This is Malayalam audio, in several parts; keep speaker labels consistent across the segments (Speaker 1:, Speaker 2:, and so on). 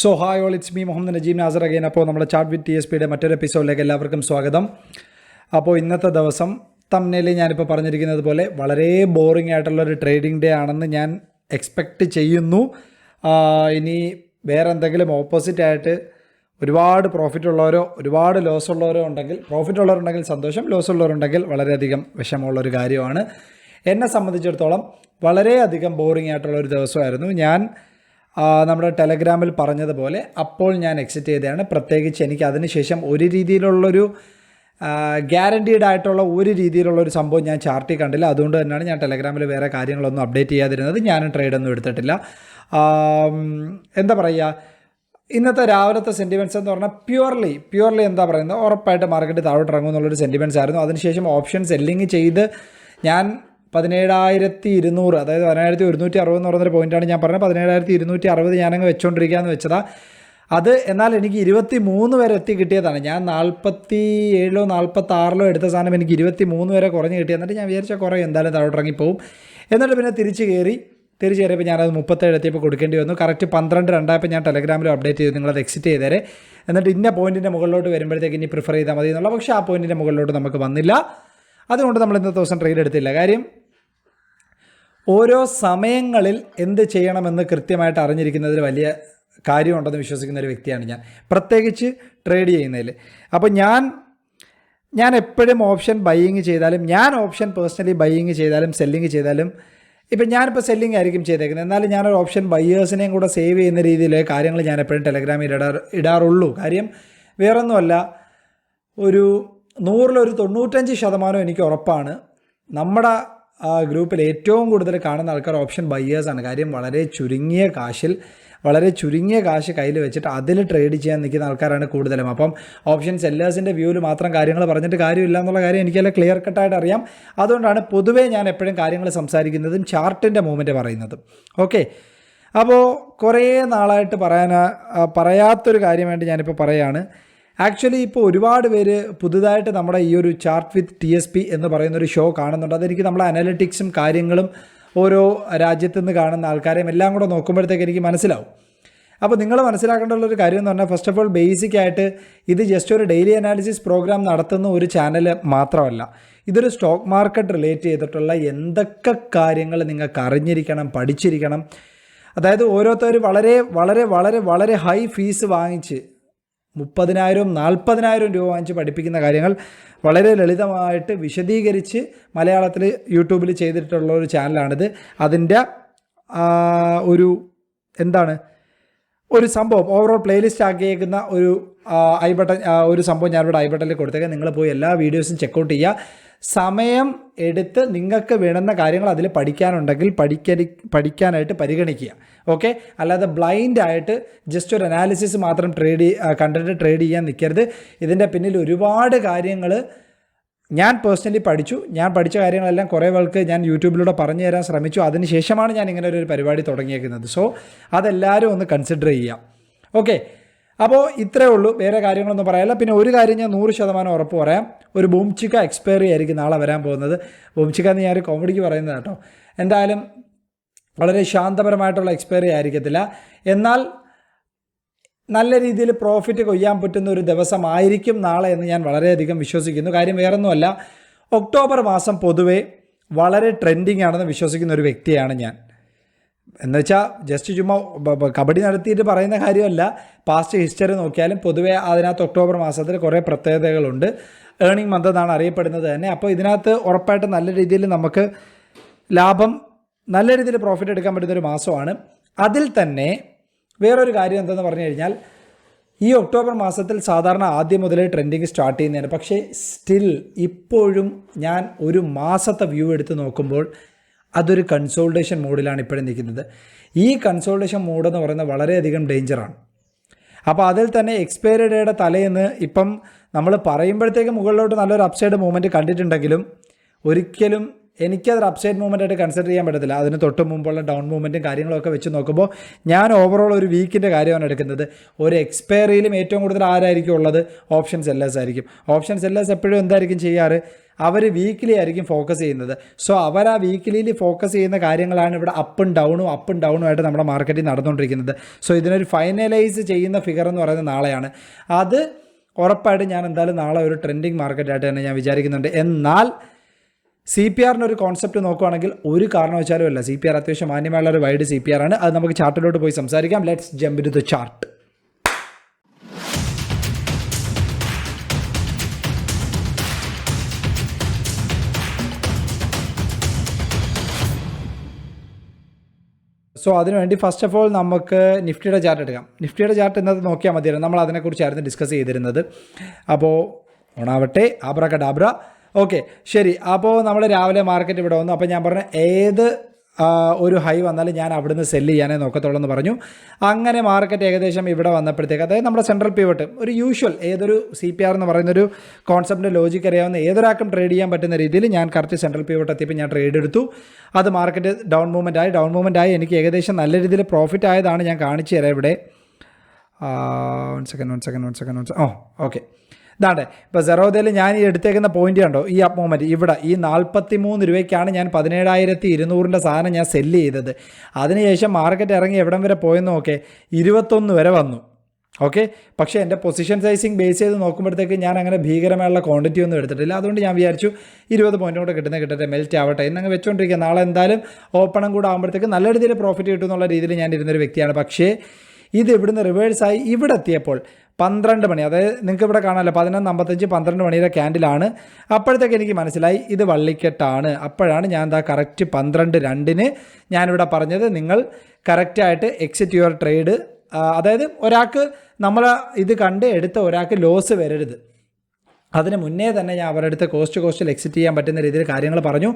Speaker 1: So hi all it's me Muhammad Najeem Nasar again അപ്പോൾ നമ്മുടെ ചാർട്ട് വിത്ത് ടി എസ് പിയുടെ മറ്റൊരു എപ്പിസോഡിലേക്ക് എല്ലാവർക്കും സ്വാഗതം. അപ്പോൾ ഇന്നത്തെ ദിവസം തമ്മിൽ ഞാനിപ്പോൾ പറഞ്ഞിരിക്കുന്നത് പോലെ വളരെ ബോറിംഗ് ആയിട്ടുള്ള ഒരു ട്രേഡിംഗ് ഡേ ആണെന്ന് ഞാൻ എക്സ്പെക്റ്റ് ചെയ്യുന്നു. ഇനി വേറെ എന്തെങ്കിലും ഓപ്പോസിറ്റ് ആയിട്ട് ഒരുപാട് പ്രോഫിറ്റ് ഉള്ളവരോ ഒരുപാട് ലോസ് ഉള്ളവരോ ഉണ്ടെങ്കിൽ പ്രോഫിറ്റ് ഉള്ളവരുണ്ടെങ്കിൽ സന്തോഷം ലോസ് ഉള്ളവരുണ്ടെങ്കിൽ വളരെയധികം വിഷമമുള്ളൊരു കാര്യമാണ്. എന്നെ സംബന്ധിച്ചിടത്തോളം വളരെയധികം ബോറിംഗ് ആയിട്ടുള്ള ഒരു ദിവസമായിരുന്നു. ഞാൻ നമ്മുടെ ടെലഗ്രാമിൽ പറഞ്ഞതുപോലെ അപ്പോൾ ഞാൻ എക്സിറ്റ് ചെയ്തതാണ്. പ്രത്യേകിച്ച് എനിക്ക് അതിനുശേഷം ഒരു രീതിയിലുള്ളൊരു ഗ്യാരണ്ടീഡ് ആയിട്ടുള്ള ഒരു രീതിയിലുള്ള ഒരു സംഭവം ഞാൻ ചാർട്ടിൽ കണ്ടില്ല. അതുകൊണ്ട് തന്നെയാണ് ഞാൻ ടെലഗ്രാമിൽ വേറെ കാര്യങ്ങളൊന്നും അപ്ഡേറ്റ് ചെയ്യാതിരുന്നത്. ഞാനും ട്രേഡൊന്നും എടുത്തിട്ടില്ല. എന്താ പറയുക ഇന്നത്തെ രാവിലത്തെ സെന്റിമെന്റ്സ് എന്ന് പറഞ്ഞാൽ പ്യുവർലി പ്യുവർലി എന്താ പറയുന്നത്? ഉറപ്പായിട്ട് മാർക്കറ്റ് താഴോട്ട് ഇറങ്ങും എന്നുള്ളൊരു സെന്റിമെന്റ്സ് ആയിരുന്നു. അതിനുശേഷം ഓപ്ഷൻ സെല്ലിങ് ചെയ്ത് ഞാൻ പതിനേഴായിരത്തി ഇരുന്നൂറ് അതായത് പതിനായിരത്തി ഒരുന്നൂറ്റി അറുപത് എന്ന് പറയുന്നൊരു പോയിന്റാണ് ഞാൻ പറഞ്ഞത്. പതിനേഴായിരത്തി ഇരുന്നൂറ്റി അറുപത് ഞാനങ്ങ് വെച്ചുകൊണ്ടിരിക്കുകയെന്ന് വെച്ചതാ. അത് എന്നാൽ എനിക്ക് ഇരുപത്തി മൂന്ന് വരെ എത്തി കിട്ടിയതാണ്. ഞാൻ നാൽപ്പത്തി ഏഴിലോ നാൽപ്പത്തി ആറിലോ എടുത്ത സാധനം എനിക്ക് ഇരുപത്തി മൂന്ന് വരെ കുറഞ്ഞ് കിട്ടി. എന്നിട്ട് ഞാൻ വിചാരിച്ച കുറേ എന്തായാലും താഴോട്ടിറങ്ങിപ്പോവും എന്നിട്ട് പിന്നെ തിരിച്ച് കയറി തിരിച്ച് കയറിയപ്പോൾ ഞാനത് മുപ്പത്തേഴ് എത്തിയപ്പോൾ കൊടുക്കേണ്ടി വന്നു. കറക്റ്റ് പന്ത്രണ്ട് രണ്ടായപ്പോൾ ഞാൻ ടെലഗ്രാമിൽ അപ്ഡേറ്റ് ചെയ്ത്. നിങ്ങളത് എക്സിറ്റ് ചെയ്തേരെ. എന്നിട്ട് ഇന്ന പോയിന്റിന്റെ മുകളിലോട്ട് വരുമ്പോഴത്തേക്ക് ഇനി പ്രിഫർ ചെയ്താൽ മതി എന്നുള്ള പക്ഷേ ആ പോയിന്റിന്റെ മുകളിലോട്ട് നമുക്ക് വന്നില്ല. അതുകൊണ്ട് നമ്മൾ ഇന്നത്തെ ദിവസം ട്രേഡ് എടുത്തില്ല. കാര്യം ഓരോ സമയങ്ങളിൽ എന്ത് ചെയ്യണമെന്ന് കൃത്യമായിട്ട് അറിഞ്ഞിരിക്കുന്നതിൽ വലിയ കാര്യമുണ്ടെന്ന് വിശ്വസിക്കുന്ന ഒരു വ്യക്തിയാണ് ഞാൻ. പ്രത്യേകിച്ച് ട്രേഡ് ചെയ്യുന്നതിൽ. അപ്പോൾ ഞാൻ ഞാൻ എപ്പോഴും ഓപ്ഷൻ ബൈയിങ് ചെയ്താലും ഞാൻ ഓപ്ഷൻ പേഴ്സണലി ബൈയിങ് ചെയ്താലും സെല്ലിങ് ചെയ്താലും ഇപ്പം ഞാനിപ്പോൾ സെല്ലിംഗ് ആയിരിക്കും ചെയ്തേക്കുന്നത്. എന്നാലും ഞാനൊരു ഓപ്ഷൻ ബയ്യേഴ്സിനെയും കൂടെ സേവ് ചെയ്യുന്ന രീതിയിൽ കാര്യങ്ങൾ ഞാൻ എപ്പോഴും ടെലഗ്രാമിൽ ഇടാ ഇടാറുള്ളൂ. കാര്യം വേറൊന്നുമല്ല ഒരു നൂറിലൊരു തൊണ്ണൂറ്റഞ്ച് ശതമാനം എനിക്ക് ഉറപ്പാണ്. നമ്മുടെ ഗ്രൂപ്പിൽ ഏറ്റവും കൂടുതൽ കാണുന്ന ആൾക്കാർ ഓപ്ഷൻ ബയ്യേഴ്സാണ് കാര്യം വളരെ ചുരുങ്ങിയ കാശിൽ വളരെ ചുരുങ്ങിയ കാശ് കയ്യിൽ വെച്ചിട്ട് അതിൽ ട്രേഡ് ചെയ്യാൻ നിൽക്കുന്ന ആൾക്കാരാണ് കൂടുതലും. അപ്പം ഓപ്ഷൻ സെല്ലേഴ്സിന്റെ വ്യൂവിൽ മാത്രം കാര്യങ്ങൾ പറഞ്ഞിട്ട് കാര്യമില്ല എന്നുള്ള കാര്യം എനിക്കെല്ലാം ക്ലിയർ കട്ടായിട്ട് അറിയാം. അതുകൊണ്ടാണ് പൊതുവേ ഞാൻ എപ്പോഴും കാര്യങ്ങൾ സംസാരിക്കുന്നതും ചാർട്ടിന്റെ മൂവ്മെന്റ് പറയുന്നതും. ഓക്കെ അപ്പോൾ കുറേ നാളായിട്ട് പറയാൻ പറയാത്തൊരു കാര്യമായിട്ട് ഞാനിപ്പോൾ പറയുകയാണ് ആക്ച്വലി ഇപ്പോൾ ഒരുപാട് പേര് പുതുതായിട്ട് നമ്മുടെ ഈ ഒരു chart with T S P എന്ന് പറയുന്ന ഒരു ഷോ കാണുന്നുണ്ട്. അതെനിക്ക് നമ്മളെ അനലറ്റിക്സും കാര്യങ്ങളും ഓരോ രാജ്യത്തു നിന്ന് കാണുന്ന ആൾക്കാരെയും എല്ലാം കൂടെ നോക്കുമ്പോഴത്തേക്ക് എനിക്ക് മനസ്സിലാവും. അപ്പോൾ നിങ്ങൾ മനസ്സിലാക്കേണ്ട ഒരു കാര്യം എന്ന് പറഞ്ഞാൽ ഫസ്റ്റ് ഓഫ് ഓൾ ബേസിക് ആയിട്ട് ഇത് ജസ്റ്റ് ഒരു ഡെയിലി അനാലിസിസ് പ്രോഗ്രാം നടത്തുന്ന ഒരു ചാനൽ മാത്രമല്ല. ഇതൊരു സ്റ്റോക്ക് മാർക്കറ്റ് റിലേറ്റ് ചെയ്തിട്ടുള്ള എന്തൊക്കെ കാര്യങ്ങൾ നിങ്ങൾക്ക് അറിഞ്ഞിരിക്കണം പഠിച്ചിരിക്കണം. അതായത് ഓരോരുത്തർ വളരെ വളരെ വളരെ വളരെ ഹൈ ഫീസ് വാങ്ങിച്ച് മുപ്പതിനായിരവും നാൽപ്പതിനായിരവും രൂപ വാങ്ങിച്ച് പഠിപ്പിക്കുന്ന കാര്യങ്ങൾ വളരെ ലളിതമായിട്ട് വിശദീകരിച്ച് മലയാളത്തിൽ യൂട്യൂബിൽ ചെയ്തിട്ടുള്ള ഒരു ചാനലാണിത്. അതിന്റെ ഒരു എന്താണ് ഒരു സംഭവം ഓവറോൾ പ്ലേലിസ്റ്റ് ആക്കിയേക്കുന്ന ഒരു ഐ ബട്ടൺ ഒരു സംഭവം ഞാനിവിടെ ഐ ബട്ടണിൽ കൊടുത്തേക്കാം. നിങ്ങൾ പോയി എല്ലാ വീഡിയോസും ചെക്കൗട്ട് ചെയ്യുക. സമയം എടുത്ത് നിങ്ങൾക്ക് വേണ്ടുന്ന കാര്യങ്ങൾ അതിൽ പഠിക്കാനുണ്ടെങ്കിൽ പഠിക്കരി പഠിക്കാനായിട്ട് പരിഗണിക്കുക. ഓക്കെ അല്ലാതെ ബ്ലൈൻഡ് ആയിട്ട് ജസ്റ്റ് ഒരു അനാലിസിസ് മാത്രം ട്രേഡ് കണ്ടിട്ട് ട്രേഡ് ചെയ്യാൻ നിൽക്കരുത്. ഇതിന്റെ പിന്നിൽ ഒരുപാട് കാര്യങ്ങൾ ഞാൻ പേഴ്സണലി പഠിച്ചു. ഞാൻ പഠിച്ച കാര്യങ്ങളെല്ലാം കുറേ പേർക്ക് ഞാൻ യൂട്യൂബിലൂടെ പറഞ്ഞു തരാൻ ശ്രമിച്ചു. അതിനുശേഷമാണ് ഞാൻ ഇങ്ങനെ ഒരു പരിപാടി തുടങ്ങിയേക്കുന്നത്. സോ അതെല്ലാവരും ഒന്ന് കൺസിഡർ ചെയ്യാം ഓക്കെ അപ്പോൾ ഇത്രയേ ഉള്ളൂ. വേറെ കാര്യങ്ങളൊന്നും പറയാനില്ല. പിന്നെ ഒരു കാര്യം ഞാൻ നൂറ് ശതമാനം ഉറപ്പ് പറയാം. ഒരു ബൂംചിക്ക എക്സ്പയറി ആയിരിക്കും നാളെ വരാൻ പോകുന്നത്. ബൂംചിക്ക എന്ന് ഞാൻ ഒരു കോമഡിക്ക് പറയുന്നത് കേട്ടോ. എന്തായാലും വളരെ ശാന്തപരമായിട്ടുള്ള എക്സ്പയറി ആയിരിക്കത്തില്ല. എന്നാൽ നല്ല രീതിയിൽ പ്രോഫിറ്റ് കൊയ്യാൻ പറ്റുന്ന ഒരു ദിവസമായിരിക്കും നാളെ എന്ന് ഞാൻ വളരെയധികം വിശ്വസിക്കുന്നു. കാര്യം വേറൊന്നുമല്ല ഒക്ടോബർ മാസം പൊതുവേ വളരെ ട്രെൻഡിങ് ആണെന്ന് വിശ്വസിക്കുന്ന ഒരു വ്യക്തിയാണ് ഞാൻ. എന്നുവെച്ചാൽ ജസ്റ്റ് ചുമ്മാ കബഡി നടത്തിയിട്ട് പറയുന്ന കാര്യമല്ല. പാസ്റ്റ് ഹിസ്റ്ററി നോക്കിയാലും പൊതുവേ അതിനകത്ത് ഒക്ടോബർ മാസത്തിൽ കുറേ പ്രത്യേകതകളുണ്ട്. ഏണിംഗ് മന്ത് എന്നാണ് അറിയപ്പെടുന്നത് തന്നെ. അപ്പോൾ ഇതിനകത്ത് ഉറപ്പായിട്ട് നല്ല രീതിയിൽ നമുക്ക് ലാഭം നല്ല രീതിയിൽ പ്രോഫിറ്റ് എടുക്കാൻ പറ്റുന്നൊരു മാസമാണ്. അതിൽ തന്നെ വേറൊരു കാര്യം എന്തെന്ന് പറഞ്ഞു കഴിഞ്ഞാൽ ഈ ഒക്ടോബർ മാസത്തിൽ സാധാരണ ആദ്യം മുതലേ ട്രെൻഡിങ് സ്റ്റാർട്ട് ചെയ്യുന്നതാണ്. പക്ഷേ സ്റ്റിൽ ഇപ്പോഴും ഞാൻ ഒരു മാസത്തെ വ്യൂ എടുത്ത് നോക്കുമ്പോൾ അതൊരു കൺസോൾട്ടേഷൻ മോഡിലാണ് ഇപ്പോഴും നിൽക്കുന്നത്. ഈ കൺസോൾട്ടേഷൻ മോഡ് എന്ന് പറയുന്നത് വളരെയധികം ഡേഞ്ചറാണ് അപ്പോൾ അതിൽ തന്നെ എക്സ്പയറി ഡേയുടെ തലേന്ന് ഇപ്പം നമ്മൾ പറയുമ്പോഴത്തേക്ക് മുകളിലോട്ട് നല്ലൊരു അപ്സൈഡ് മൂവ്മെന്റ് കണ്ടിട്ടുണ്ടെങ്കിലും ഒരിക്കലും എനിക്കതൊരു അപ്സൈഡ് മൂവ്മെന്റ് ആയിട്ട് കൺസിഡർ ചെയ്യാൻ പറ്റത്തില്ല. അതിന് തൊട്ട് മുമ്പുള്ള ഡൗൺ മൂവ്മെന്റും കാര്യങ്ങളൊക്കെ വെച്ച് നോക്കുമ്പോൾ ഞാൻ ഓവറോൾ ഒരു വീക്കിന്റെ കാര്യമാണ് എടുക്കുന്നത്. ഒരു എക്സ്പയറിയിലും ഏറ്റവും കൂടുതൽ ആരായിരിക്കും ഉള്ളത്? ഓപ്ഷൻസ് സെല്ലേഴ്സ് ആയിരിക്കും. ഓപ്ഷൻസ് സെല്ലേഴ്സ് എപ്പോഴും എന്തായിരിക്കും ചെയ്യാറ്? അവർ വീക്കിലി ആയിരിക്കും ഫോക്കസ് ചെയ്യുന്നത്. സോ അവർ ആ വീക്കിലിയിൽ ഫോക്കസ് ചെയ്യുന്ന കാര്യങ്ങളാണ് ഇവിടെ അപ്പും ഡൗണും അപ്പും ഡൗണും ആയിട്ട് നമ്മുടെ മാർക്കറ്റിൽ നടന്നുകൊണ്ടിരിക്കുന്നത്. സോ ഇതിനൊരു ഫൈനലൈസ് ചെയ്യുന്ന ഫിഗർ എന്ന് പറയുന്നത് നാളെയാണ്. അത് ഉറപ്പായിട്ടും ഞാൻ എന്തായാലും നാളെ ഒരു ട്രെൻഡിങ് മാർക്കറ്റായിട്ട് തന്നെ ഞാൻ വിചാരിക്കുന്നുണ്ട്. എന്നാൽ സി പി ആറിന്റെ ഒരു കോൺസെപ്റ്റ് നോക്കുവാണെങ്കിൽ ഒരു കാരണവശാലും അല്ല. സി പി ആർ അത്യാവശ്യം മാന്യമായുള്ള ഒരു വൈഡ് സി പി ആർ ആണ്. അത് നമുക്ക് ചാർട്ടിലോട്ട് പോയി സംസാരിക്കാം. Let's jump to the chart so അതിനുവേണ്ടി ഫസ്റ്റ് ഓഫ് ഓൾ നമുക്ക് നിഫ്റ്റിയുടെ ചാർട്ട് എടുക്കാം. നിഫ്റ്റിയുടെ ചാർട്ട് ഇന്നത്തെ നോക്കിയാൽ മതിയായിരുന്നു നമ്മൾ അതിനെക്കുറിച്ചായിരുന്നു ഡിസ്കസ് ചെയ്തിരുന്നത്. അപ്പോൾ ഓണാവട്ടെ. ആബ്ര കഡാബ്ര ഓക്കെ ശരി. അപ്പോൾ നമ്മൾ രാവിലെ മാർക്കറ്റ് ഇവിടെ വന്നു. അപ്പോൾ ഞാൻ പറഞ്ഞ ഏത് ഒരു ഹൈ വന്നാലും ഞാൻ അവിടുന്ന് സെല്ല് ചെയ്യാനേ നോക്കത്തുള്ളൂ എന്ന് പറഞ്ഞു. അങ്ങനെ മാർക്കറ്റ് ഏകദേശം ഇവിടെ വന്നപ്പോഴത്തേക്ക് അതായത് നമ്മുടെ സെൻട്രൽ പിവട്ട് ഒരു യൂഷ്വൽ ഏതൊരു സി പി ആർ എന്ന് പറയുന്നൊരു കോൺസെപ്റ്റിന്റെ ലോജിക്ക് അറിയാവുന്ന ഏതൊരാൾക്കും ട്രേഡ് ചെയ്യാൻ പറ്റുന്ന രീതിയിൽ ഞാൻ കറക്റ്റ് സെൻട്രൽ പിവട്ട് എത്തിയപ്പോൾ ഞാൻ ട്രേഡ് എടുത്തു. അത് മാർക്കറ്റ് ഡൗൺ മൂവ്മെന്റ് ആയി ഡൗൺ മൂവ്മെന്റ് ആയി. എനിക്ക് ഏകദേശം നല്ല രീതിയിൽ പ്രോഫിറ്റ് ആയതാണ് ഞാൻ കാണിച്ചു തരാം ഇവിടെ. One second one second one second one second oh okay ഇതാണ്ടെ ഇപ്പോൾ സെറോദയിൽ ഞാൻ ഈ എടുത്തേക്കുന്ന പോയിന്റ് കണ്ടോ? ഈ അപ്പ് മൊമെന്റ് ഇവിടെ ഈ നാൽപ്പത്തി മൂന്ന് രൂപയ്ക്കാണ് ഞാൻ പതിനേഴായിരത്തി ഇരുന്നൂറിന്റെ സാധനം ഞാൻ സെല്ല് ചെയ്തത്. അതിനുശേഷം മാർക്കറ്റ് ഇറങ്ങി എവിടം വരെ പോയെന്ന് നോക്കെ. ഇരുപത്തൊന്ന് വരെ വന്നു. ഓക്കെ പക്ഷേ എന്റെ പൊസിഷൻ സൈസിങ് ബേസ് ചെയ്ത് നോക്കുമ്പോഴത്തേക്ക് ഞാൻ അങ്ങനെ ഭീകരമായുള്ള ക്വാണ്ടിറ്റി ഒന്നും എടുത്തിട്ടില്ല. അതുകൊണ്ട് ഞാൻ വിചാരിച്ചു ഇരുപത് പോയിന്റ് കൂടെ കിട്ടുന്ന കിട്ടട്ടെ മെൽറ്റ് ആവട്ടെ എന്നങ്ങ് വെച്ചുകൊണ്ടിരിക്കുക നാളെ എന്തായാലും ഓപ്പണും കൂടെ ആകുമ്പോഴത്തേക്ക് നല്ല രീതിയിൽ പ്രോഫിറ്റ് കിട്ടും എന്നുള്ള രീതിയിൽ ഞാൻ ഇരുന്നൊരു വ്യക്തിയാണ്. പക്ഷേ ഇത് ഇവിടുന്ന് റിവേഴ്സായി ഇവിടെ എത്തിയപ്പോൾ പന്ത്രണ്ട് മണി. അതായത് നിങ്ങൾക്ക് ഇവിടെ കാണാമല്ലോ പതിനൊന്ന് അമ്പത്തഞ്ച് പന്ത്രണ്ട് മണിയുടെ ക്യാൻഡിലാണ്. അപ്പോഴത്തേക്ക് എനിക്ക് മനസ്സിലായി ഇത് വള്ളിക്കെട്ടാണ്. അപ്പോഴാണ് ഞാൻ എന്താ കറക്റ്റ് പന്ത്രണ്ട് രണ്ടിന് ഞാനിവിടെ പറഞ്ഞത് നിങ്ങൾ കറക്റ്റായിട്ട് എക്സിറ്റ് യുവർ ട്രേഡ് അതായത് ഒരാൾക്ക് നമ്മൾ ഇത് കണ്ട് എടുത്ത ഒരാൾക്ക് ലോസ് വരരുത്. അതിന് മുന്നേ തന്നെ ഞാൻ അവരുടെ അടുത്ത് കോസ്റ്റ് കോസ്റ്റിൽ എക്സിറ്റ് ചെയ്യാൻ പറ്റുന്ന രീതിയിൽ കാര്യങ്ങൾ പറഞ്ഞു.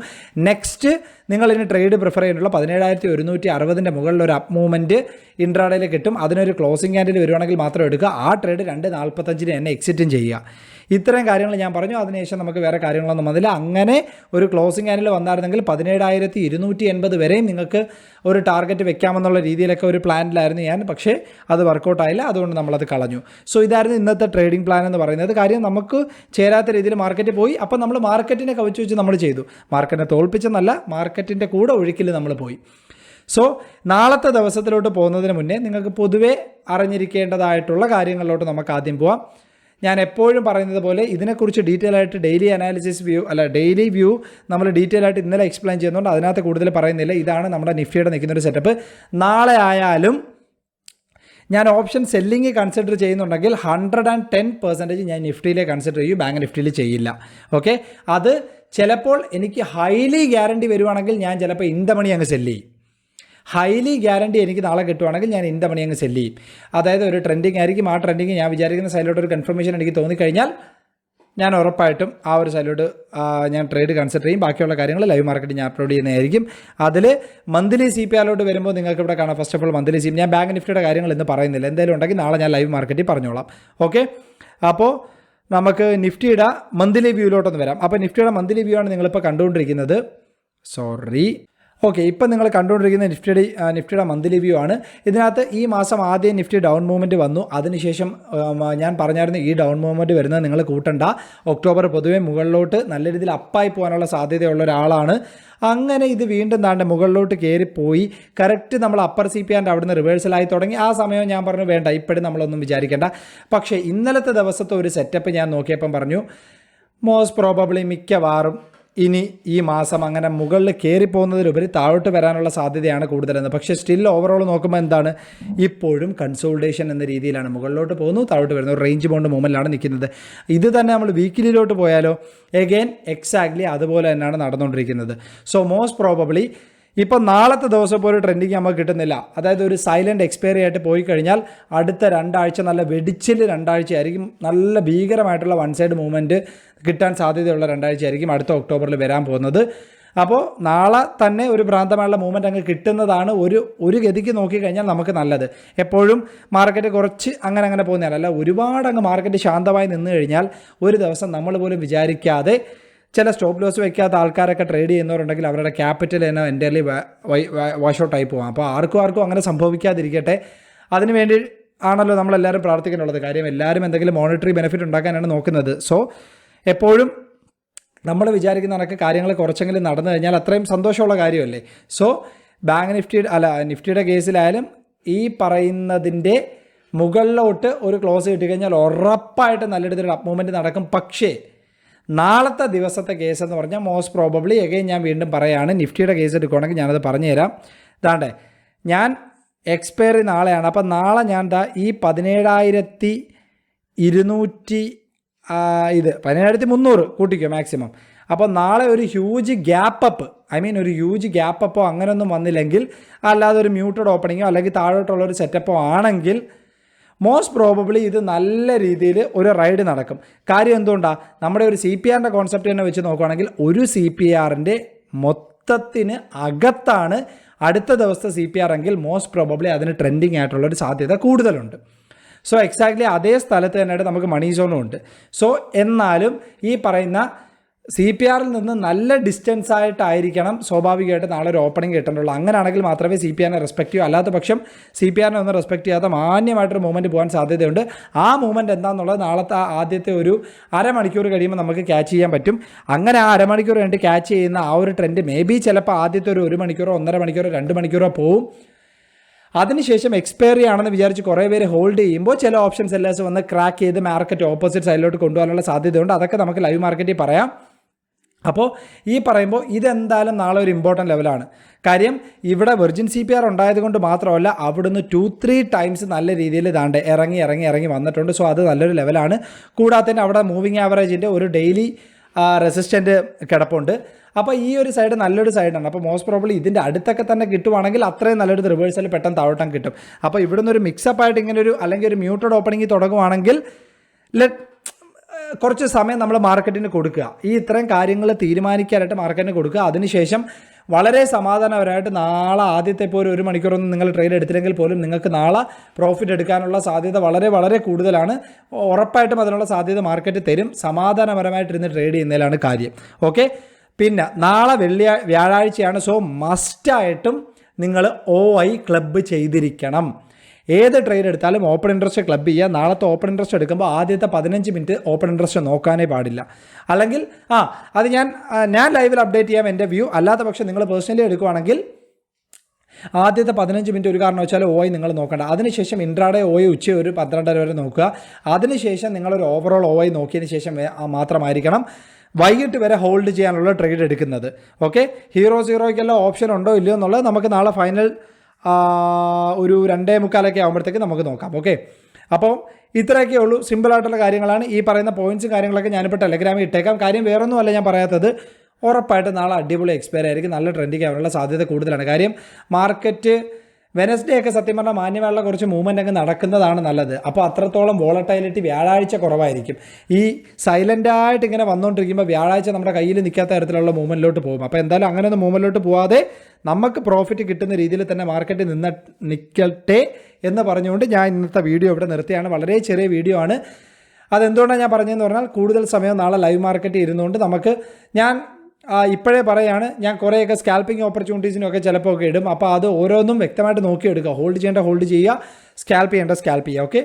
Speaker 1: നെക്സ്റ്റ് നിങ്ങൾ ഇനി ട്രേഡ് പ്രിഫർ ചെയ്യുന്നുള്ള പതിനേഴായിരത്തി ഒരുന്നൂറ്റി അറുപതിന്റെ മുകളിൽ ഒരു അപ്പ് മൂവ്മെന്റ് ഇൻട്രാഡയിൽ കിട്ടും. അതിനൊരു ക്ലോസിംഗ് ക്യാൻഡിൽ വരുവാണെങ്കിൽ മാത്രം എടുക്കുക. ആ ട്രേഡ് രണ്ട് നാൽപ്പത്തഞ്ചിന് തന്നെ എക്സിറ്റും ചെയ്യുക. ഇത്രയും കാര്യങ്ങൾ ഞാൻ പറഞ്ഞു. അതിനുശേഷം നമുക്ക് വേറെ കാര്യങ്ങളൊന്നും വന്നില്ല. അങ്ങനെ ഒരു ക്ലോസിംഗ് ആനിൽ വന്നായിരുന്നെങ്കിൽ പതിനേഴായിരത്തി ഇരുന്നൂറ്റി എൺപത് വരെയും നിങ്ങൾക്ക് ഒരു ടാർഗറ്റ് വെക്കാമെന്നുള്ള രീതിയിലൊക്കെ ഒരു പ്ലാനിലായിരുന്നു ഞാൻ. പക്ഷേ അത് വർക്കൗട്ട് ആയില്ല. അതുകൊണ്ട് നമ്മളത് കളഞ്ഞു. സോ ഇതായിരുന്നു ഇന്നത്തെ ട്രേഡിംഗ് പ്ലാൻ എന്ന് പറയുന്നത്. കാര്യം നമുക്ക് ചേരാത്ത രീതിയിൽ മാർക്കറ്റ് പോയി. അപ്പം നമ്മൾ മാർക്കറ്റിനെ കവച്ചു വെച്ച് നമ്മൾ ചെയ്തു. മാർക്കറ്റിനെ തോൽപ്പിച്ചെന്നല്ല മാർക്കറ്റിന്റെ കൂടെ ഒഴുക്കിൽ നമ്മൾ പോയി. സോ നാളത്തെ ദിവസത്തിലോട്ട് പോകുന്നതിന് മുന്നേ നിങ്ങൾക്ക് പൊതുവേ അറിഞ്ഞിരിക്കേണ്ടതായിട്ടുള്ള കാര്യങ്ങളിലോട്ട് നമുക്ക് ആദ്യം പോവാം. ഞാൻ എപ്പോഴും പറയുന്നത് പോലെ ഇതിനെക്കുറിച്ച് ഡീറ്റെയിൽ ആയിട്ട് ഡെയിലി അനാലിസിസ് വ്യൂ അല്ല ഡെയിലി വ്യൂ നമ്മൾ ഡീറ്റെയിൽ ആയിട്ട് ഇന്നലെ എക്സ്പ്ലെയിൻ ചെയ്യുന്നുണ്ട്. അതിനകത്ത് കൂടുതൽ പറയുന്നില്ല. ഇതാണ് നമ്മുടെ നിഫ്റ്റിയുടെ നിൽക്കുന്ന ഒരു സെറ്റപ്പ് നാളെ ആയാലും ഞാൻ ഓപ്ഷൻ സെല്ലിങ് കൺസിഡർ ചെയ്യുന്നുണ്ടെങ്കിൽ ഹൺഡ്രഡ് ആൻഡ് ടെൻ പെർസെന്റേജ് ഞാൻ നിഫ്റ്റിയിലെ കൺസിഡർ ചെയ്യും. ബാങ്ക് നിഫ്റ്റിയിൽ ചെയ്യില്ല. ഓക്കെ അത് ചിലപ്പോൾ എനിക്ക് ഹൈലി ഗ്യാരണ്ടി വരുവാണെങ്കിൽ ഞാൻ ചിലപ്പോൾ ഇന്ത മണി അങ്ങ് സെല്ല് ചെയ്യും. ഹൈലി ഗ്യാരണ്ടി എനിക്ക് നാളെ കിട്ടുവാണെങ്കിൽ ഞാൻ ഇന്ത മണി അങ്ങ് സെല്ല് ചെയ്യും. അതായത് ഒരു ട്രെൻഡിങ് ആയിരിക്കും. ആ ട്രെൻഡിങ് ഞാൻ വിചാരിക്കുന്ന സൈഡിലോട്ട് ഒരു കൺഫർമേഷൻ എനിക്ക് തോന്നിക്കഴിഞ്ഞാൽ ഞാൻ ഉറപ്പായിട്ടും ആ ഒരു സൈഡിലോട്ട് ഞാൻ ട്രേഡ് കൺസിഡർ ചെയ്യും. ബാക്കിയുള്ള കാര്യങ്ങൾ ലൈവ് മാർക്കറ്റ് ഞാൻ അപ്ലോഡ് ചെയ്യുന്നതായിരിക്കും. അതിൽ മന്ത്ലി സി പി ആറിലോട്ട് വരുമ്പോൾ നിങ്ങൾക്ക് ഇവിടെ കാണാം. First of all monthly C ഞാൻ ബാങ്ക് നിഫ്റ്റിയുടെ കാര്യങ്ങൾ ഇന്ന് പറയുന്നില്ല. എന്തെങ്കിലും ഉണ്ടെങ്കിൽ നാളെ ഞാൻ ലൈവ് മാർക്കറ്റിൽ പറഞ്ഞോളാം. ഓക്കെ അപ്പോൾ നമുക്ക് നിഫ്റ്റിയുടെ മന്ത്ലി വ്യൂയിലോട്ടൊന്ന് വരാം. അപ്പോൾ നിഫ്റ്റിയുടെ മന്ത്ലി വ്യൂ ആണ് നിങ്ങളിപ്പോൾ കണ്ടുകൊണ്ടിരിക്കുന്നത്. സോറി ഓക്കെ ഇപ്പം നിങ്ങൾ കണ്ടുകൊണ്ടിരിക്കുന്ന നിഫ്റ്റിയുടെ നിഫ്റ്റിയുടെ മന്ത്ലി വ്യൂ ആണ്. ഇതിനകത്ത് ഈ മാസം ആദ്യം നിഫ്റ്റി ഡൗൺ മൂവ്മെന്റ് വന്നു. അതിനുശേഷം ഞാൻ പറഞ്ഞായിരുന്നു ഈ ഡൗൺ മൂവ്മെന്റ് വരുന്നത് നിങ്ങൾ കൂട്ടണ്ട. ഒക്ടോബർ പൊതുവെ മുകളിലോട്ട് നല്ല രീതിയിൽ അപ്പായി പോകാനുള്ള സാധ്യതയുള്ള ഒരാളാണ്. അങ്ങനെ ഇത് വീണ്ടും താണ്ട് മുകളിലോട്ട് കയറിപ്പോയി. കറക്റ്റ് നമ്മൾ അപ്പർ സി പി ആൻഡ് അവിടുന്ന് റിവേഴ്സലായി തുടങ്ങി. ആ സമയം ഞാൻ പറഞ്ഞു വേണ്ട ഇപ്പോഴും നമ്മളൊന്നും വിചാരിക്കേണ്ട. പക്ഷേ ഇന്നലത്തെ ദിവസത്തെ ഒരു സെറ്റപ്പ് ഞാൻ നോക്കിയപ്പം പറഞ്ഞു മോസ്റ്റ് പ്രോബബ്ലി മിക്കവാറും ഇനി ഈ മാസം അങ്ങനെ മുകളിൽ കയറിപ്പോകുന്നതിലുപരി താഴോട്ട് വരാനുള്ള സാധ്യതയാണ് കൂടുതലെന്ന്. പക്ഷേ സ്റ്റിൽ ഓവറോൾ നോക്കുമ്പോൾ എന്താണ്? ഇപ്പോഴും കൺസോൾട്ടേഷൻ എന്ന രീതിയിലാണ് മുകളിലോട്ട് പോകുന്നു താഴോട്ട് വരുന്നു. റേഞ്ച് ബോണ്ട് മൂവ്മെന്റിലാണ് നിൽക്കുന്നത്. ഇത് തന്നെ നമ്മൾ വീക്കിലിയിലോട്ട് പോയാലോ? എഗെയിൻ എക്സാക്ട്ലി അതുപോലെ തന്നെയാണ് നടന്നുകൊണ്ടിരിക്കുന്നത്. സോ മോസ്റ്റ് പ്രോബബ്ലി ഇപ്പം നാളത്തെ ദിവസം പോലും ട്രെൻഡിങ് നമുക്ക് കിട്ടുന്നില്ല. അതായത് ഒരു സൈലന്റ് എക്സ്പയറി ആയിട്ട് പോയി കഴിഞ്ഞാൽ അടുത്ത രണ്ടാഴ്ച നല്ല വെടിച്ചിൽ രണ്ടാഴ്ച ആയിരിക്കും നല്ല ഭീകരമായിട്ടുള്ള വൺ സൈഡ് മൂവ്മെന്റ് കിട്ടാൻ സാധ്യതയുള്ള രണ്ടാഴ്ച ആയിരിക്കും അടുത്ത ഒക്ടോബറിൽ വരാൻ പോകുന്നത്. അപ്പോൾ നാളെ തന്നെ ഒരു ഭ്രാന്തമായുള്ള മൂവ്മെന്റ് അങ്ങ് കിട്ടുന്നതാണ് ഒരു ഒരു ഗതിക്ക് നോക്കിക്കഴിഞ്ഞാൽ നമുക്ക് നല്ലത്. എപ്പോഴും മാർക്കറ്റ് കുറച്ച് അങ്ങനെ അങ്ങനെ പോകുന്നതല്ല. ഒരുപാട് അങ്ങ് മാർക്കറ്റ് ശാന്തമായി നിന്ന് കഴിഞ്ഞാൽ ഒരു ദിവസം നമ്മൾ പോലും വിചാരിക്കാതെ ചില സ്റ്റോപ്പ് ലോസ് വയ്ക്കാത്ത ആൾക്കാരൊക്കെ ട്രേഡ് ചെയ്യുന്നവരുണ്ടെങ്കിൽ അവരുടെ ക്യാപിറ്റൽ തന്നെ എന്റർലി വാഷ് ഔട്ട് ആയി പോകാം അപ്പോൾ ആർക്കും ആർക്കും അങ്ങനെ സംഭവിക്കാതിരിക്കട്ടെ. അതിനുവേണ്ടി ആണല്ലോ നമ്മളെല്ലാവരും പ്രാർത്ഥിക്കാനുള്ളത് കാര്യം എല്ലാവരും എന്തെങ്കിലും മോണിറ്ററി ബെനിഫിറ്റ് ഉണ്ടാക്കാനാണ് നോക്കുന്നത്. സോ എപ്പോഴും നമ്മൾ വിചാരിക്കുന്ന കണക്ക് കാര്യങ്ങൾ കുറച്ചെങ്കിലും നടന്നു കഴിഞ്ഞാൽ അത്രയും സന്തോഷമുള്ള കാര്യമല്ലേ? സോ ബാങ്ക് നിഫ്റ്റിയുടെ അല്ല നിഫ്റ്റിയുടെ കേസിലായാലും ഈ പറയുന്നതിന്റെ മുകളിലോട്ട് ഒരു ക്ലോസ് കിട്ടിക്കഴിഞ്ഞാൽ ഉറപ്പായിട്ട് നല്ലൊരു അപ്പ് മൂവ്മെന്റ് നടക്കും. പക്ഷേ നാളത്തെ ദിവസത്തെ കേസ് എന്ന് പറഞ്ഞാൽ മോസ്റ്റ് പ്രോബബ്ലി എഗെയിൻ ഞാൻ വീണ്ടും പറയാണ് നിഫ്റ്റിയുടെ കേസ് എടുക്കുകയാണെങ്കിൽ ഞാനത് പറഞ്ഞുതരാം. ഇതാണ്ടേ ഞാൻ എക്സ്പയറി നാളെയാണ്. അപ്പം നാളെ ഞാൻ ദാ ഈ പതിനേഴായിരത്തി ഇരുന്നൂറ്റി ഇത് പതിനേഴായിരത്തി മുന്നൂറ് കൂട്ടിക്കോ മാക്സിമം അപ്പോൾ നാളെ ഒരു huge gap up I mean ഒരു ഹ്യൂജ് ഗ്യാപ്പ് അപ്പോ അങ്ങനെയൊന്നും വന്നില്ലെങ്കിൽ അല്ലാതെ ഒരു മ്യൂട്ടഡ് ഓപ്പണിങ്ങോ അല്ലെങ്കിൽ താഴോട്ടുള്ള ഒരു സെറ്റപ്പോ ആണെങ്കിൽ മോസ്റ്റ് പ്രോബബ്ലി ഇത് നല്ല രീതിയിൽ ഒരു റൈഡ് നടക്കും. കാര്യം എന്തുകൊണ്ടാണ് നമ്മുടെ ഒരു സി പി ആറിന്റെ കോൺസെപ്റ്റ് തന്നെ വെച്ച് നോക്കുകയാണെങ്കിൽ ഒരു സി പി ആറിന്റെ മൊത്തത്തിന് അകത്താണ് അടുത്ത ദിവസത്തെ സി പി ആർ എങ്കിൽ മോസ്റ്റ് പ്രോബബ്ലി അതിന് ട്രെൻഡിങ് ആയിട്ടുള്ള ഒരു സാധ്യത കൂടുതലുണ്ട്. സോ എക്സാക്ട്ലി അതേ സ്ഥലത്ത് തന്നെയായിട്ട് നമുക്ക് മണി സോണും ഉണ്ട്. സോ എന്നാലും ഈ പറയുന്ന സി പി ആറിൽ നിന്ന് നല്ല ഡിസ്റ്റൻസ് ആയിട്ടായിരിക്കണം സ്വാഭാവികമായിട്ട് നാളെ ഒരു ഓപ്പണിംഗ് കിട്ടേണ്ടുള്ളൂ അങ്ങനെയാണെങ്കിൽ മാത്രമേ സി പി ആറിനെ റെസ്പെക്ട് ചെയ്യൂ. അല്ലാത്ത പക്ഷം സി പി ആറിനെ ഒന്നും റെസ്പെക്ട് ചെയ്യാത്ത മാന്യമായിട്ടൊരു മൂവ്മെന്റ് പോകാൻ സാധ്യതയുണ്ട്. ആ മൂവ്മെന്റ് എന്താണെന്നുള്ളത് നാളത്തെ ആദ്യത്തെ ഒരു അരമണിക്കൂർ കഴിയുമ്പോൾ നമുക്ക് ക്യാച്ച് ചെയ്യാൻ പറ്റും. അങ്ങനെ ആ അരമണിക്കൂർ കഴിഞ്ഞിട്ട് ക്യാച്ച് ചെയ്യുന്ന ആ ഒരു ട്രെൻഡ് മേ ബി ചിലപ്പോൾ ആദ്യത്തെ ഒരു ഒരു മണിക്കൂറോ ഒന്നര മണിക്കൂറോ രണ്ട് മണിക്കൂറോ പോവും. അതിനുശേഷം എക്സ്പയറി ആണെന്ന് വിചാരിച്ച് കുറേ പേര് ഹോൾഡ് ചെയ്യുമ്പോൾ ചില ഓപ്ഷൻസ് സെല്ലേഴ്സ് വന്ന് ക്രാക്ക് ചെയ്ത് മാർക്കറ്റ് ഓപ്പോസിറ്റ് സൈഡിലോട്ട് കൊണ്ടുപോകാനുള്ള സാധ്യതയുണ്ട്. അതൊക്കെ നമുക്ക് ലൈവ് മാർക്കറ്റിൽ പറയാം. അപ്പോൾ ഈ പറയുമ്പോൾ ഇതെന്തായാലും നാളെ ഒരു ഇമ്പോർട്ടന്റ് ലെവലാണ് കാര്യം ഇവിടെ വെർജിൻ സി പി ആർ ഉണ്ടായത് കൊണ്ട് മാത്രമല്ല അവിടുന്ന് ടു ത്രീ ടൈംസ് നല്ല രീതിയിൽ ഇതാണ്ട് ഇറങ്ങി ഇറങ്ങി ഇറങ്ങി വന്നിട്ടുണ്ട്. സോ അത് നല്ലൊരു ലെവലാണ് കൂടാതെ തന്നെ അവിടെ മൂവിങ് ആവറേജിന്റെ ഒരു ഡെയിലി റെസിസ്റ്റന്റ് കിടപ്പുണ്ട്. അപ്പോൾ ഈ ഒരു സൈഡ് നല്ലൊരു സൈഡാണ് അപ്പോൾ മോസ്റ്റ് പ്രോബ്ലി ഇതിന്റെ അടുത്തൊക്കെ തന്നെ കിട്ടുവാണെങ്കിൽ അത്രയും നല്ലൊരു റിവേഴ്സൽ പെട്ടെന്ന് താഴോട്ടം കിട്ടും. അപ്പോൾ ഇവിടുന്ന് ഒരു മിക്സപ്പ് ആയിട്ട് ഇങ്ങനെ ഒരു അല്ലെങ്കിൽ ഒരു മ്യൂട്ടഡ് ഓപ്പണിംഗ് തുടങ്ങുവാണെങ്കിൽ ലെറ്റ് കുറച്ച് സമയം നമ്മൾ മാർക്കറ്റിന് കൊടുക്കുക. ഈ ഇത്രയും കാര്യങ്ങൾ തീരുമാനിക്കാനായിട്ട് മാർക്കറ്റിന് കൊടുക്കുക. അതിനുശേഷം വളരെ സമാധാനപരമായിട്ട് നാളെ ആദ്യത്തെ പോലും ഒരു മണിക്കൂറൊന്നും നിങ്ങൾ ട്രേഡ് എടുത്തില്ലെങ്കിൽ പോലും നിങ്ങൾക്ക് നാളെ പ്രോഫിറ്റ് എടുക്കാനുള്ള സാധ്യത വളരെ വളരെ കൂടുതലാണ്. ഉറപ്പായിട്ടും അതിനുള്ള സാധ്യത മാർക്കറ്റ് തരും. സമാധാനപരമായിട്ടിരുന്ന് ട്രേഡ് ചെയ്യുന്നതിലാണ് കാര്യം. ഓക്കെ പിന്നെ നാളെ വെള്ളിയാ വ്യാഴാഴ്ചയാണ്. സോ മസ്റ്റായിട്ടും നിങ്ങൾ ഒ ഐ ക്ലബ്ബ് ചെയ്തിരിക്കണം. ഏത് ട്രേഡ് എടുത്താലും ഓപ്പൺ ഇൻട്രസ്റ്റ് ക്ലബ് ചെയ്യുക. നാളത്തെ ഓപ്പൺ ഇൻട്രസ്റ്റ് എടുക്കുമ്പോൾ ആദ്യത്തെ പതിനഞ്ച് മിനിറ്റ് ഓപ്പൺ ഇൻട്രസ്റ്റ് നോക്കാനേ പാടില്ല. അല്ലെങ്കിൽ ആ അത് ഞാൻ ഞാൻ ലൈവിൽ അപ്ഡേറ്റ് ചെയ്യാം എന്റെ വ്യൂ അല്ലാത്ത പക്ഷേ നിങ്ങൾ പേഴ്സണലി എടുക്കുവാണെങ്കിൽ ആദ്യത്തെ പതിനഞ്ച് മിനിറ്റ് ഒരു കാരണം വെച്ചാൽ ഓ നിങ്ങൾ നോക്കണ്ട. അതിനുശേഷം ഇൻട്രാഡേ ഓ ഉച്ച ഒരു പന്ത്രണ്ടര വരെ നോക്കുക. അതിനുശേഷം നിങ്ങളൊരു ഓവറോൾ ഓ നോക്കിയതിന് ശേഷം മാത്രമായിരിക്കണം. വൈകിട്ട് വരെ ഹോൾഡ് ചെയ്യാനുള്ള ട്രേഡ് എടുക്കുന്നത്. ഓക്കെ ഹീറോ സീറോയ്ക്കെല്ലാം ഓപ്ഷൻ ഉണ്ടോ ഇല്ലയോ എന്നുള്ളത് നമുക്ക് നാളെ ഫൈനൽ ഒരു രണ്ടേ മുക്കാലൊക്കെ ആകുമ്പോഴത്തേക്ക് നമുക്ക് നോക്കാം ഓക്കെ അപ്പോൾ ഇത്രയൊക്കെ ഉള്ളൂ. സിമ്പിളായിട്ടുള്ള കാര്യങ്ങളാണ്. ഈ പറയുന്ന പോയിന്റ്സും കാര്യങ്ങളൊക്കെ ഞാനിപ്പോൾ ടെലഗ്രാമിൽ ഇട്ടേക്കാം. കാര്യം വേറൊന്നുമല്ല ഞാൻ പറയാത്തത്. ഉറപ്പായിട്ട് നാളെ അടിപൊളി എക്സ്പയർ ആയിരിക്കും. നല്ല ട്രെൻഡിങ് ആവാനുള്ള സാധ്യത കൂടുതലാണ്. കാര്യം മാർക്കറ്റ് വെനസ്ഡേ ഒക്കെ സത്യം പറഞ്ഞാൽ മാന്യമായുള്ള കുറച്ച് മൂവ്മെന്റ് അങ്ങ് നടക്കുന്നതാണ് നല്ലത്. അപ്പോൾ അത്രത്തോളം വോളട്ടൈലിറ്റി വ്യാഴാഴ്ച കുറവായിരിക്കും. ഈ സൈലന്റായിട്ട് ഇങ്ങനെ വന്നുകൊണ്ടിരിക്കുമ്പോൾ വ്യാഴാഴ്ച നമ്മുടെ കയ്യിൽ നിൽക്കാത്ത തരത്തിലുള്ള മൂവ്മെന്റിലോട്ട് പോകും. അപ്പോൾ എന്തായാലും അങ്ങനെ ഒന്ന് മൂവ്മെന്റിലോട്ട് പോവാതെ നമുക്ക് പ്രോഫിറ്റ് കിട്ടുന്ന രീതിയിൽ തന്നെ മാർക്കറ്റ് നിന്ന നിൽക്കട്ടെ എന്ന് പറഞ്ഞുകൊണ്ട് ഞാൻ ഇന്നത്തെ വീഡിയോ ഇവിടെ നിർത്തിയാണ് വളരെ ചെറിയ വീഡിയോ ആണ്. അതെന്തുകൊണ്ടാണ് ഞാൻ പറഞ്ഞതെന്ന് പറഞ്ഞാൽ കൂടുതൽ സമയം നാളെ ലൈവ് മാർക്കറ്റ് ഇരുന്നുകൊണ്ട് നമുക്ക് ഞാൻ ഇപ്പോഴേ പറയാണ് ഞാൻ കുറേയൊക്കെ സ്കാൽപ്പിംഗ് ഓപ്പർച്യൂണിറ്റീസിനൊക്കെ ചിലപ്പോൾ ഒക്കെ ഇടും. അപ്പോൾ അത് ഓരോന്നും വ്യക്തമായിട്ട് നോക്കിയെടുക്കുക. ഹോൾഡ് ചെയ്യേണ്ട ഹോൾഡ് ചെയ്യുക. സ്കാൽപ്പ് ചെയ്യേണ്ട സ്കാൽപ്പ് ചെയ്യുക. ഓക്കെ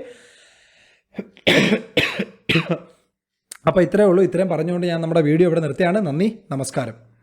Speaker 1: അപ്പോൾ ഇത്രയേ ഉള്ളൂ. ഇത്രയും പറഞ്ഞുകൊണ്ട് ഞാൻ നമ്മുടെ വീഡിയോ ഇവിടെ നിർത്തിയാണ്. നന്ദി. നമസ്കാരം.